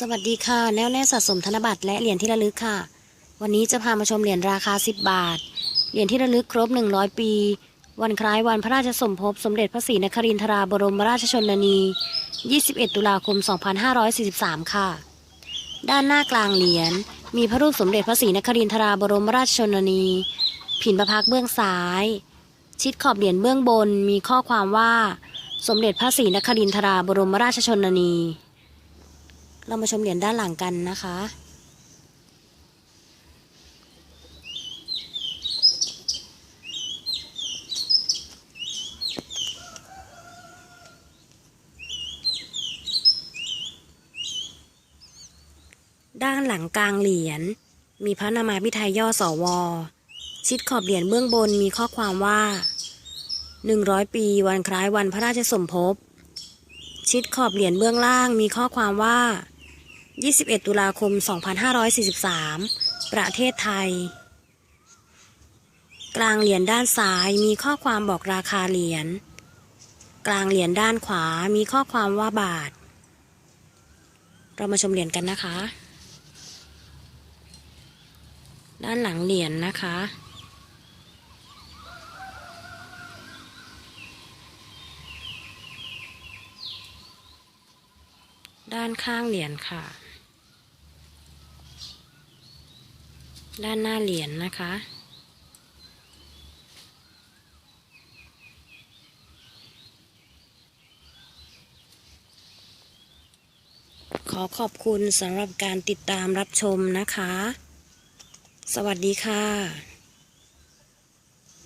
สวัสดีค่ะ แน่วแน่สะสมธนบัตรและเหรียญที่ระลึกค่ะ วันนี้จะพามาชมเหรียญราคา 10 บาท เหรียญที่ระลึกครบ 100 ปี วันคล้ายวันพระราชสมภพสมเด็จพระศรีนครินทราบรมราชชนนี 21 ตุลาคม 2543 ค่ะ ด้านหน้ากลางเหรียญมีพระรูปสมเด็จพระศรีนครินทราบรมราชชนนี ผินประพักเบื้องซ้าย ชิดขอบเหรียญเบื้องบนมีข้อความว่า สมเด็จพระศรีนครินทราบรมราชชนนี เรามาชมเหรียญด้านหลังกันนะคะ ด้านหลังกลางเหรียญมีพระนามาพิไทยย่อสอวอชิดขอบเหรียญเบื้องบนมีข้อความว่า 100 ปีวันคล้ายวันพระราชสมภพ ชิดขอบเหรียญเบื้องล่างมีข้อความว่า 21 ตุลาคม 2543 ประเทศไทย กลางเหรียญด้านซ้ายมีข้อความบอกราคาเหรียญ กลางเหรียญด้านขวามีข้อความว่าบาท เรามาชมเหรียญกันนะคะ ด้านหลังเหรียญนะคะด้านข้างเหรียญค่ะ ด้านหน้าเหรียญนะคะ ขอขอบคุณสำหรับการติดตามรับชมนะคะ สวัสดีค่ะ